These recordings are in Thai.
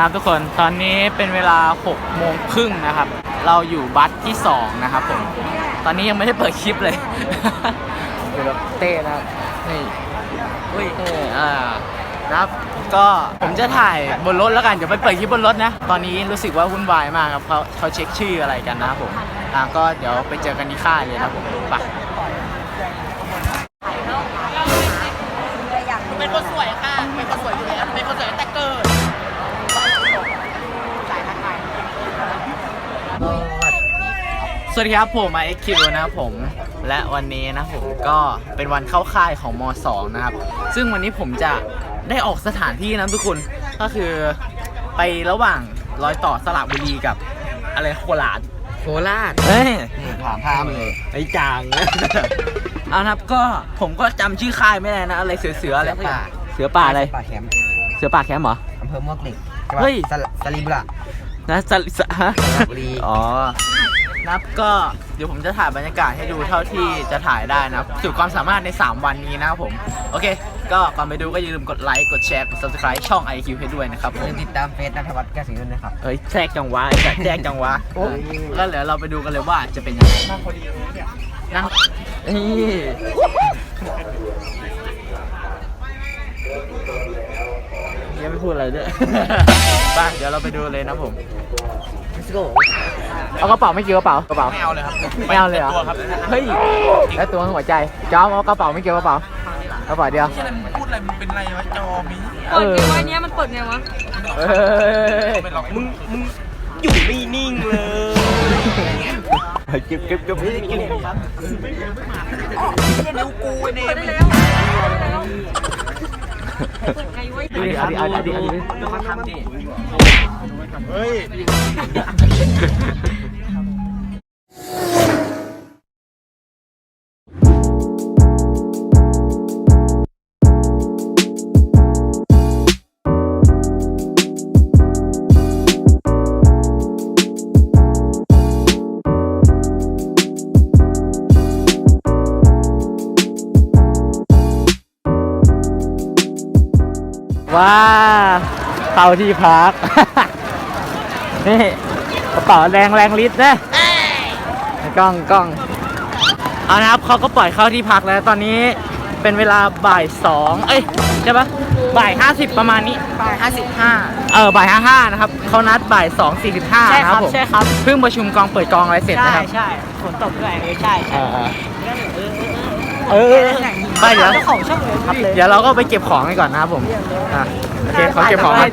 นะครับทุกคนตอนนี้เป็นเวลา6โมงครึ่งนะครับ เราอยู่บัสที่ 2 นะครับผม ตอนนี้ยังไม่ได้เปิดคลิปเลยอยู่กับเต้นะครับนี่อุ้ยเต้อ่านะครับก็ผมจะถ่ายบนรถแล้วกันเดี๋ยวไปเปิดคลิปบนรถนะ ตอนนี้รู้สึกว่าวุ่นวายมากครับเขาเขาเช็คชื่ออะไรกันนะครับผมอ่าก็เดี๋ยวไปเจอกันที่ค่ายเลยนะครับผมไป วัสดีครับผมมาเอ็กคิวนะครับผม และวันนี้นะผมก็เป็นวันเข้าค่ายของม 2 นะครับ ซึ่งวันนี้ผมจะได้ออกสถานที่นะทุกคนก็คือไประหว่างรอยต่อสระบุรีกับอะไรโคราชโคราชเฮ้ยถามพามเลยไอ้จางเอานะครับก็ผมก็จำชื่อค่ายไม่ได้นะ อะไรเสือเสืออะไรเสือป่าเสือป่าอะไรป่าแคมป์เสือป่าแคมป์เหรออำเภอมวกเหล็กเฮ้ย สระสลีบุระนะสลิสฮะ สระบุรีอ๋อ นับก็เดี๋ยวผมจะถ่ายบรรยากาศให้ดูเท่าที่จะถ่ายได้นะครับสุดความสามารถใน 3 วันนี้นะครับผม โอเค ก็ก่อนไปดูก็อย่าลืมกดไลค์กดแชร์กด subscribe ช่อง IQ ให้ด้วยนะครับผอย่ามลืมติดตามเฟซนัทวัฒน์แก้วสิงห์ด้วยนะครับเฮ้ยแทรกจังวะไอ้สัตว์แทรกจังวะก็เดี๋ยวเราไปดูกันเลยว่าจะเป็นยังไงนั่งนี่ยังไม่พูดอะไรด้วย ไปเดี๋ยวเราไปดูเลยนะผม Let's go เอากระเป๋าไม่เกี่ยวกระเป๋ากระเป๋า ไม่เอาเลยครับไม่เอาเลยเหรอ ตัวครับเฮ้ยแล้วตัวหัวใจจอมเอากระเป๋าไม่เกี่ยวกระเป๋ากระเป๋าเดียวที่อะไรมึงพูดอะไรมึงเป็นไรวะจอมีเอเปิดอไงวะเนี้ยมันเปิดไงวะ เอ้ยไม่หรอกมึงมึงอยู่ไม่นิ่งเลยเก็บเก็บเก็บเก็บเก็บนิ้วกูไอ้เนเปิดมได้แล้วเปิดได้แล้วเปิดไงวะอันนี้อันนี้อันนี้อันนี้เฮ้ย เข้าที่พัก นี่กระเป๋าแรงแรงลิตรนะกล้องกล้องเอานะครับเขาก็ปล่อยเข้าที่พักแล้วตอนนี้เป็นเวลาบ่ายสองเอ้ยใช่ปะบ่ายห้าสิบประมาณนี้ บ่ายห้าสิบห้าเออบ่ายห้าห้านะครับเขานัดบ่ายสองสี่สิบห้าใช่นะคครัรับบผมใช่ครับ เพิ่งประชุมกองเปิดกองอะไรเสร็จใช่นะครับใช่ฝนตกด้วยเออใช่เอใช่อเออเออไปเดี๋ยว เจ้าของช่องเลยครับเลยเดี๋ยวเราก็ไปเก็บของกันก่อนนะครับผมอะโอเคเขาเก็บของให้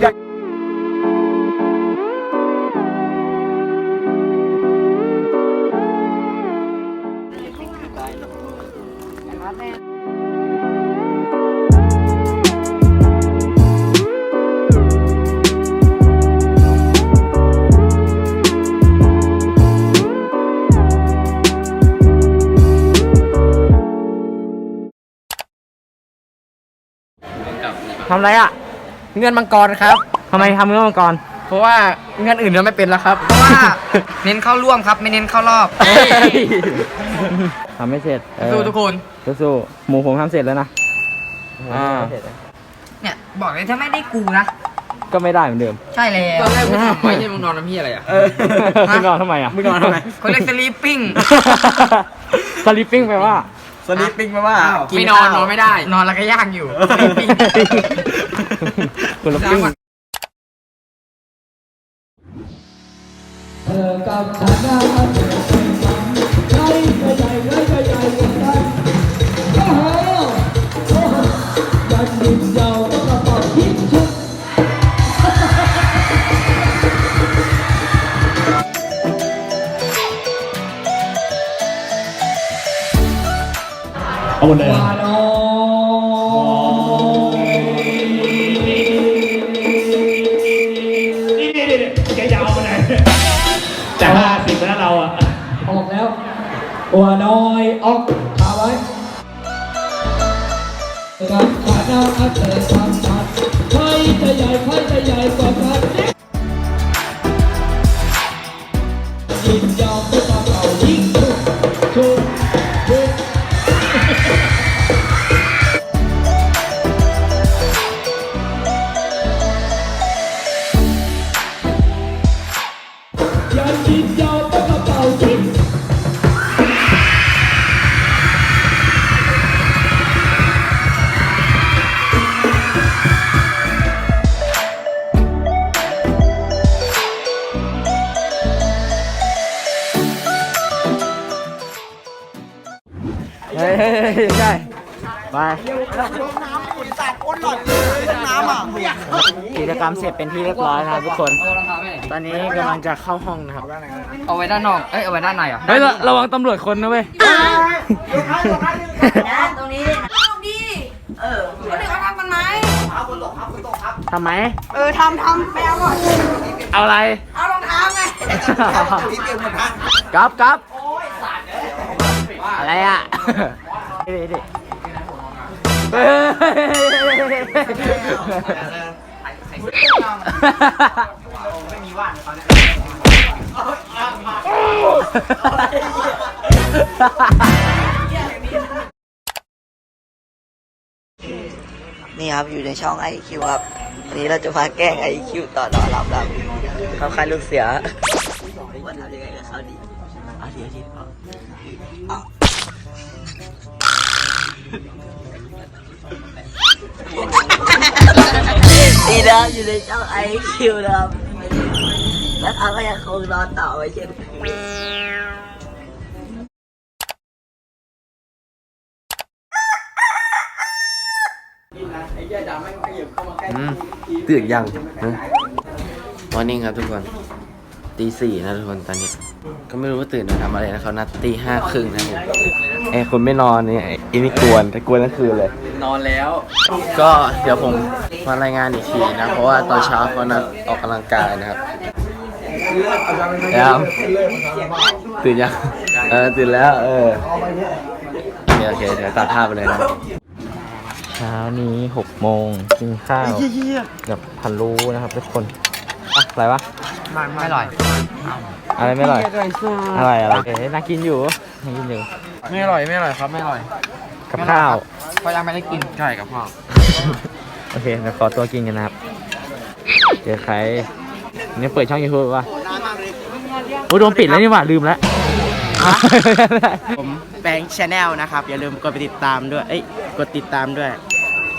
ทำอะไรอะ เงินมังกรครับ ทำไมทำเงื่อนมังกร เพราะว่าเงินอื่นเราไม่เป็นแล้วครับ เพราะว่าเน้นเข้าร่วมครับไม่เน้นเข้ารอบทำไม่เสร็จเออสู้ทุกคนสู้ๆหมูผมทำเสร็จแล้วนะอ่าเนี่ยบอกเลยถ้าไม่ได้กูนะก็ไม่ได้เหมือนเดิม ใช่แล้วตอนแรกมึงทำไว้ยังมึงนอนน้ำพี่อะไรอะเออมึงนอนทำไมอะมึงนอนทำไมเขาเรียกสลีปปิ้งสลิปปิ้งแปลว่าสลีปปิ้งแปลว่าไม่นอนนอนไม่ได้ นอนแล้วก็ย่างอยู่ สลีปปิ้ง ตัวน้อยออกขาไว้กับขาหน้าอัดแต่ทำชัด ใช่ไปกิจกรรมเสร็จเป็นที่เรียบร้อยนะครับทุกคน ตอนนี้กำลังจะเข้าห้องนะครับ เอาไว้ด้านนอก เอ้ย เอาไว้ด้านในเหรอ เฮ้ย ระระวังตำรวจคนนะเว้ยตรงนี้ดิเออคนอื่นเขาทำกันไหมทำไหม เออทำทำไปเอาก่อนเอาอะไร เอารองเท้าไงกลับกลับอะไรอะ เฮ้ยเฮ้ยเฮ้ยไม่มีนี่ครับอยู่ในช่อง IQ ครับ วันนี้เราจะมาแกล้ง IQ ต่อต่อรับรับเขาคายลูกเสือ นะครับอยู่ในช่อง IQ นะครับแล้วเขาก็ยังคงนอนต่อไปเช่นเคยตื่นยัง มอร์นิ่งครับทุกคน ตีสี่นะทุกคนตอนนี้ ก็ไม่รู้ว่าตื่นมาทำอะไรนะเขานัดตีห้าครึ่งนะผมไอ้คนไม่นอนเนี่ยไอ้นี่กวนแต่กวนทั้งคืนเลย นอนแล้ว ก็เดี๋ยวผมมารายงานอีกทีนะ เพราะว่าตอนเช้าเขานัดออกกำลังกายนะครับแล้วตื่นยังเออตื่นแล้ว เออโอเคโอเคเดี๋ยวตัดภาพไปเลยนะเช้านี้หกโมงกินข้าวกับพันลูนะครับทุกคน อะอะไรวะ ไม่อร่อย อะไรไม่อร่อย อะไรอะไรเอ๊ะน่ากินอยู่น่ากินอยู่ ไม่อร่อยไม่อร่อยครับไม่อร่อยกับข้าว เพราะยังไม่ได้กินใช่กับพ่อโอเคเดี๋ยวขอตัวกินกันนะครับเจอใครเนี่ยเปิดช่องยูทูบป่ะโอ้โดนปิดแล้วนี่หว่าลืมแล้วผมแบงค์ชาแนลนะครับ อย่าลืมกดไปติดตามด้วย เอ้ย กดติดตามด้วย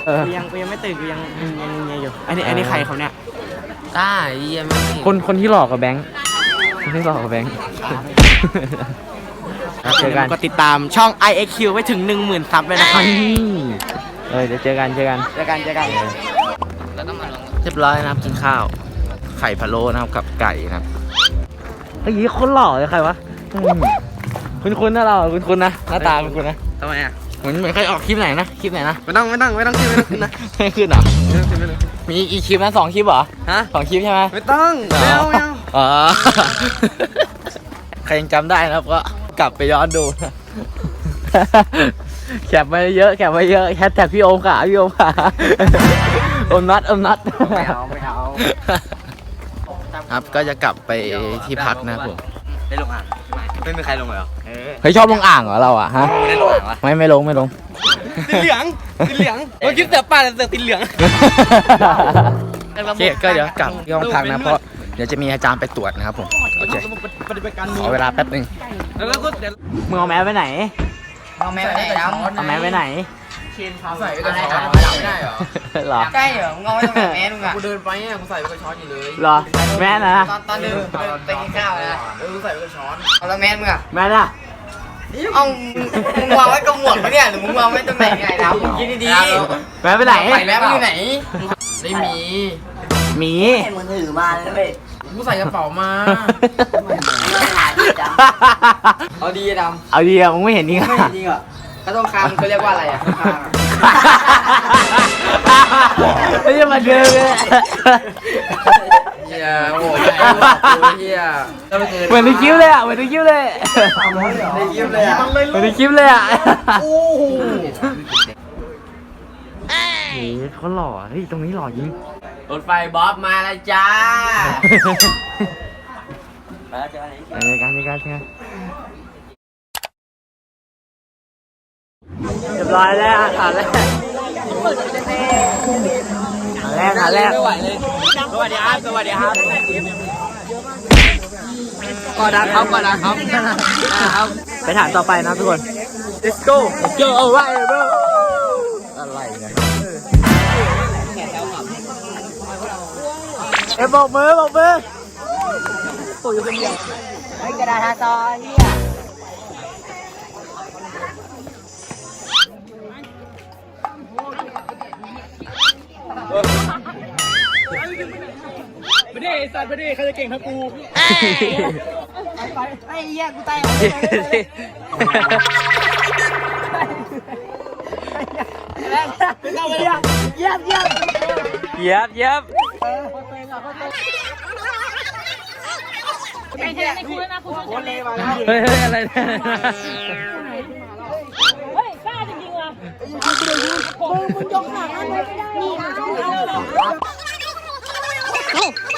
เออกูยังกูยังไม่ตื่นกูยังยังยังยังอยู่ อันนี้อันนี้ใครเขาเนี่ย ต้าเยี่ยมมากคนคนที่หลอกกับแบงค์คนที่หลอกกับแบงค์เจอกันกดติดตามช่อง IAQ ไว้ถึง 10,000ซับเลยนะครับเออเดี๋ยวเจอกันเจอกัน เจอกันเจอกันเรียบร้อยนะครับกินข้าว ไข่พะโล้นะครับกับไก่นะครับเฮ้ยคนหล่อเลยใครวะอืมคุณคุณนะเราคุณคุณนะหน้าตาคุณคุณนะทำไมอะ เหมือนเหมือนเคยออกคลิปไหนนะคลิปไหนนะ ไม่ต้องไม่ต้องไม่ต้องขึ้นไม่ต้องขึ้นนะ ไม่ขึ้นเหรอมีอี กคลิปนะสองคลิปเหรอฮะ สองคลิปใช่ไหมไม่ต้องไม่เอาไม่เอาอ๋อ ใครยังจำได้นะครับก็กลับไปย้อนดูนะแคปมาเยอะแคปมาเยอะแฮชแท็กพี่โอมค่ะพี่โอมค่ะโอมนัดโอมนัด ไม่เอาไม่เอาครับก็จะกลับไปที่พักนะครับผม ได้ลงอะไม่มีใครลงเลยเหรอเฮ้ยชอบลงอ่างเหรอเราอะฮะ ไม่ได้ลงอะวะไม่ไม่ลงไม่ลง ติดเหลืองติดเหลืองเมื่อกี้เสือป่าแต่เสือติดเหลืองโอเคก็เดี๋ยวกลับที่ห้องพักนะเพราะเดี๋ยวจะมีอาจารย์ไปตรวจนะครับผมโอเคปฏิบัติการขอเวลาแป๊บหนึงแล้วก็เดี๋ยวมึงเอาแมสไปไหนเอาแม่ไปไหนแล้วเอาแมสไปไหนใส่ไปกับช้อนไม่ได้เหรอเหรอใช่เหรอมึงเอาไว้ตรงไหนแม่มึงอะกูเดินไปเนี่ยกูใส่ไปกับช้อนอยู่เลยเหรอแมสนะตอนตอนเดินไปกินข้าวนะเออกูใส่ไปกับช้อนเอาแล้วแม่มึงอะแมสอะ เอามึงวางไว้กับหมวกปะเนี่ยหรือมึงวางไว้ตรงไหนเนี่ยไอ้ดาวมึงคิดดีแมสไปไหนๆใส่แม่มึงอยู่ไหนไม่มีหมีเห็นมือถือมาเลยเว้ยกูใส่กระเป๋ามาหาดีจังเอาดีดเอาดีอะมึงไม่เห็นนี่ำไงไม่จริงเหรอถ้าต้องคางเขาเรียกว่าอะไรอะคางไม่ใช่มาเดินเลยเฮียโอ้ยเฮียแล้วมันเกิดเหมือนในคลิปเลยอะเหมือนในคลิปเลยในคลิปเลยอะเหมือนในคลิปเลยอะโอ้โหเฮ้ยเขาหล่อเฮ้ยตรงนี้หล่อจริงรถไฟบ๊อบมาแล้วจ้าเจอกันเจอกันเจอกันเรียบร้อยแล้วอะขาแรกขาแรกขาแรกไม่ไหวเลยส วัสดีครับ สวัสดีครับกอดดักครับกอดดัครับนะครับ ไปฐานต่อไปนะทุกคน let's go let's go เอาไว้เบอะไรเนี่ยเอ้บอกมือบอกมือปู่อยู่คนเดียวไม่กระดาษซอนเนี่ยออ สัตว์ไม่ได้ใครจะเก่งเท่ากูเย็บเย็บไอ้เจ๊ในครูนะครูชวนเลยเฮ้ยเฮ้ยอะไรเนี่ยเฮ้ยกล้าจริงๆว่ะมึงมึงยกขาข้างไว้ไม่ได้นี่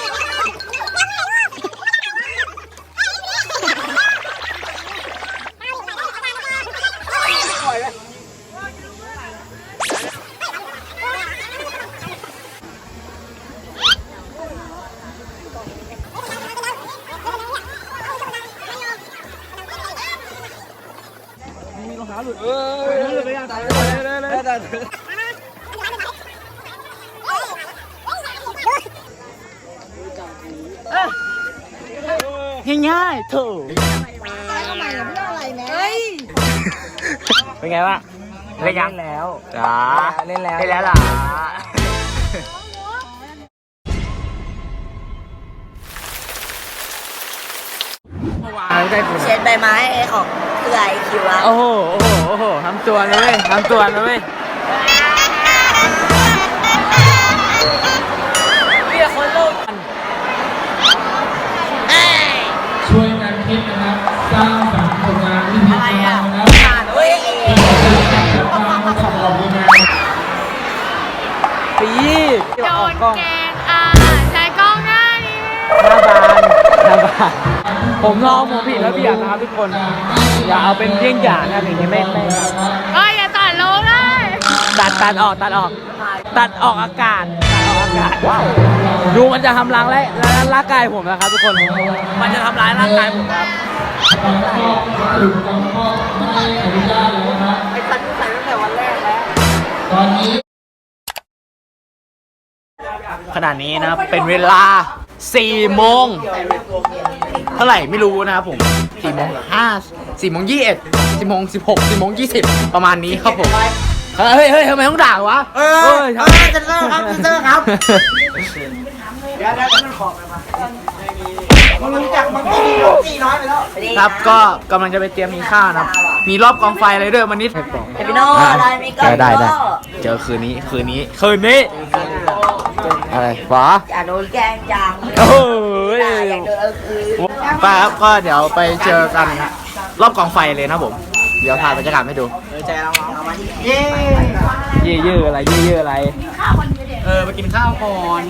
เป็นไงบ้างเล่นยังแล้วจ้าเล่นแล้วเล่นแล้วเหรอเช็ดใบไม้ของเพื่อไอคิวอะโอ้โห โอ้โห โอ้โหทำตัวนะเว้ยทำตัวนะเว้ย กล้องแกงอะใช้กล้องหน้านี้หน้าบานหน้าบานผมลองผมผิดระเบียบนะครับทุกคน อย่าเอาเป็นเยี่ยงอย่างนะอย่างนี้ไม่ไม่เอ้ยอย่าตัดลงเลยตัดตัดออกตัดออก ตัดออกอากาศตัดออกอากาศดูมันจะทำร้ายร่างร่างกายผมนะครับทุกคน มันจะทำร้ายร่างกายผมครับ ขณะนี้นะครับเป็นเวลา4โมงเท่าไหร่ไม่รู้นะครับผม4โมง5 4โมง21 4โมง16 4โมง20 ประมาณนี้ครับผม เฮ้ยเฮ้ยทำไมต้องด่าวะเอ้ยทำไมเซนเซอร์ครับเซนเซอร์ครับเดี๋ยวเดี๋ยวมันขอบไปมา มึงรู้จักมันตีน้อยตีน้อยไปแล้วครับก็กำลังจะไปเตรียมมีข้าวนะครับ มีรอบกองไฟอะไรด้วยวันนี้เอพิโน่ได้ไหมก็ได้ได้เจอคืนนี้คืนนี้คืนนี้อะไรวะอย่าโดนแกล้งจังโอ้ยอย่าอยากโดนเอาคืนไปครับก็เดี๋ยวไปเจอกันนะรอบกองไฟเลยนะผม เดี๋ยวถ่ายบรรยากาศให้ดูใจเราเอามาที่เย้เย่เย่อะไรเย่เย่อะไร เออไปกินข้าวก่อน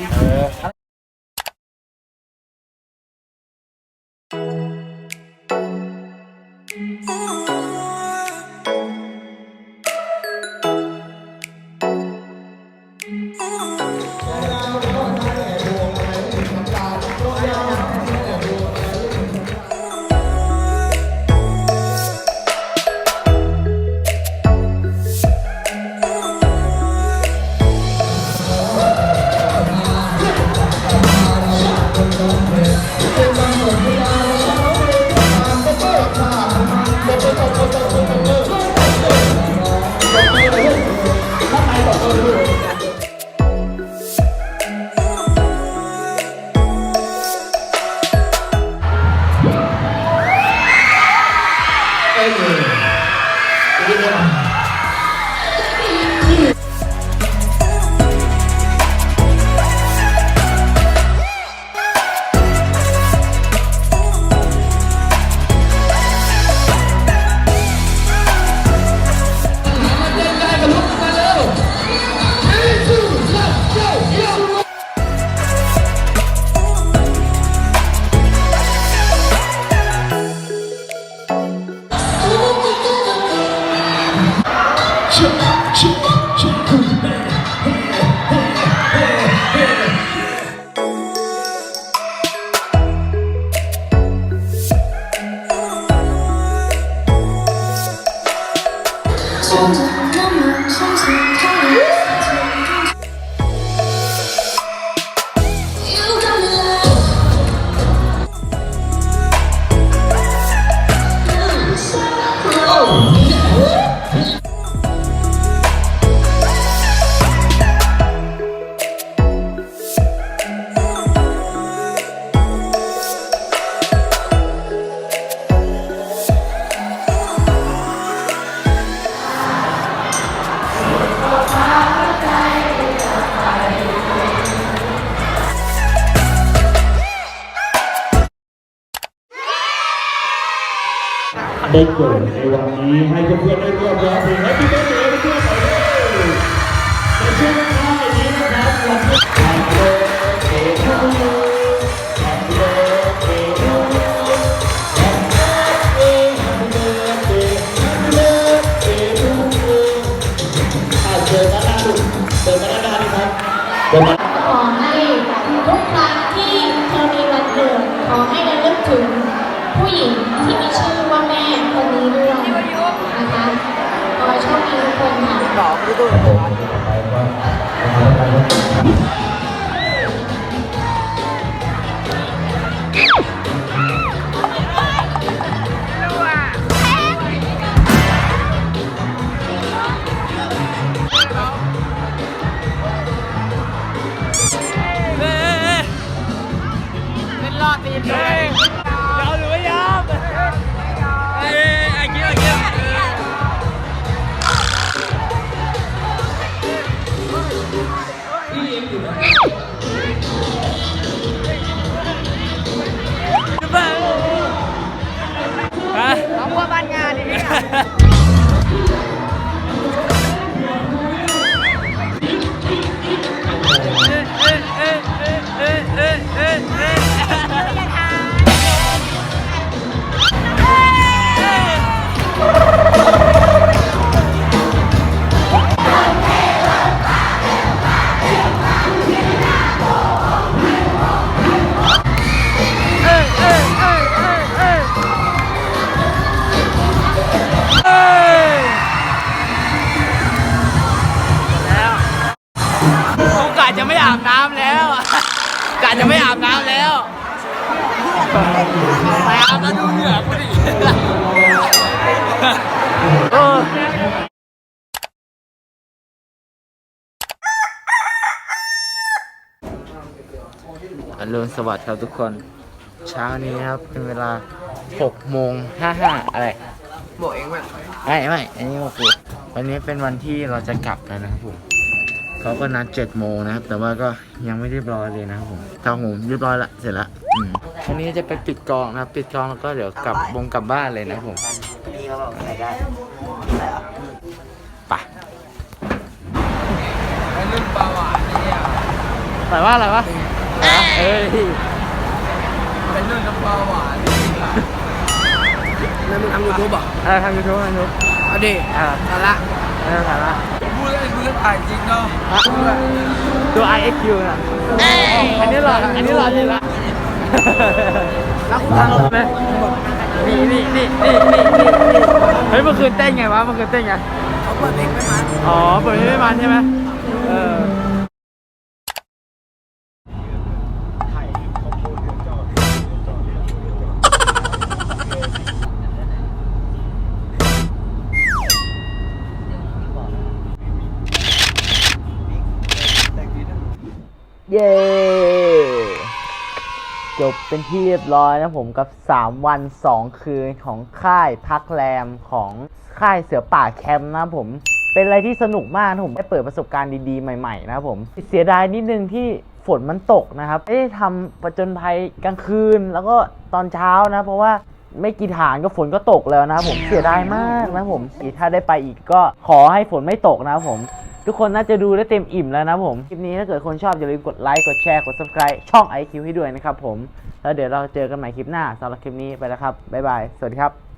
ได้เกิดในวันนี้ให้เพื่อนๆได้ร่วมร้อง ค่ะเป็นรอดตีนเลย อรุณสวัสดิ์ครับทุกคน เช้านี้ครับเป็นเวลา6โมง55อะไรบอกเองว่าไม่ไม่อันนี้โอเควันนี้เป็นวันที่เราจะกลับแล้วนะครับผมเขาก็นัดเจ็ดโมงนะครับ แต่ว่าก็ยังไม่เรียบร้อยเลยนะครับผมทางผมเรียบร้อยละเสร็จละอืมวันนี้จะไปปิดกองนะครับปิดกองแล้วก็เดี๋ยวกลับวงกลับบ้านเลยนะครับผมพี่เขาบอกอะไรได้ไปแต่ว่าอะไรวะ เอ้ยเป็นรุ่นน้ำปลาหวานนั่นมึงทำยูทูบอะเออทางยูทูบทางยูทูบเอาดิเออสาระเออถ่ายละพูดเลยมึงถ่ายจริงเนาะตัว IXQ น่ะอันนี้หล่ออันนี้หล่อจริงละแล้วคุณทำไหมนี่นี่นี่นี่นี่นี่เฮ้ยเมื่อคืนเต้นไงวะเมื่อคืนเต้นไงเขาเปิดเพลงไม่มันอ๋อเปิดเพลงไม่มันใช่ไหมเออ ย้จบเป็นที่เรียบร้อยนะผมกับ 3 วัน 2 คืนของค่ายพักแรมของค่ายเสือป่าแคมป์นะผมเป็นอะไรที่สนุกมากนะผมได้เปิดประสบการณ์ดีๆ ใหม่ๆ นะครับผม เสียดายนิดนึงที่ฝนมันตกนะครับไม่ได้ทำประจนภัยกลางคืนแล้วก็ตอนเช้านะ เพราะว่าไม่กี่ฐานก็ฝนก็ตกแล้วนะครับผมเสียดายมากนะผมถ้าได้ไปอีกก็ขอให้ฝนไม่ตกนะครับผม ทุกคนน่าจะดูได้เต็มอิ่มแล้วนะผม คลิปนี้ถ้าเกิดคนชอบอย่าลืมกดไลค์กดแชร์กด subscribe ช่อง IQ ให้ด้วยนะครับผม แล้วเดี๋ยวเราเจอกันใหม่คลิปหน้าสำหรับคลิปนี้ไปแล้วครับบ๊ายบายสวัสดีครับ